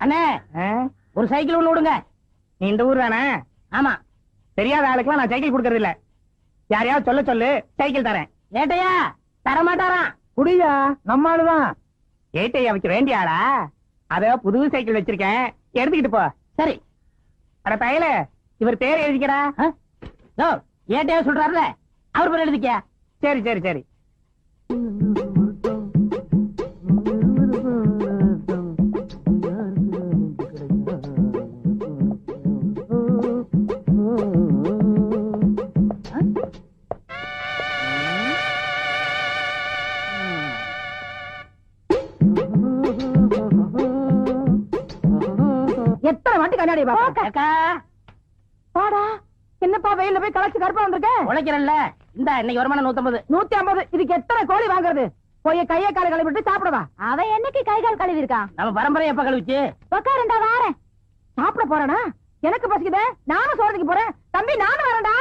அண்ணே ஒரு சைக்கிள் ஒண்ணு விடுங்க. நீ இந்த ஊர் தானே? ஆமா. தெரியாத ஆளுக்கெல்லாம் நான் சைக்கிள் கொடுக்கறது இல்ல. யாரையாவது சொல்ல சொல்லு சைக்கிள் தரேன். ஏட்டையா தர மாட்டாராம் குடியா நம்ம ஆளுதான். ஏட்டையா வைக்க வேண்டிய ஆளா? அத புது சைக்கிள் வச்சிருக்கேன். எடுத்துக்கிட்டு போ. சரி. அட பயல இவர் பேர் எழுதிக்கிறா ஏட்டையா சொல்றாருல. அவர் பேர் எழுதிக்க. சரி சரி சரி. எத்தனை வாட்டி கண்ணாடி பாப்பா அக்கா. பாடா என்னப்பா வெயில்ல போய் களைச்சு கருப்பா வந்திருக்க? உழைக்கிறல்ல. இந்த இன்னைக்கு வருமானம் நூத்தம்பது. நூத்தி ஐம்பது. இதுக்கு எத்தனை கோழி வாங்குறது? போய் கையை காலை கழுவிட்டு சாப்பிடவா அவன் என்னைக்கு கை கால் கழுவி இருக்கான் நம்ம பரம்பரை எப்ப கழிச்சு உட்காருண்டா வாரேன். சாப்பிட போறானா? எனக்கு பசிக்குதே. நானும் சோறதுக்கு போறேன். தம்பி நானும் வரேன்டா.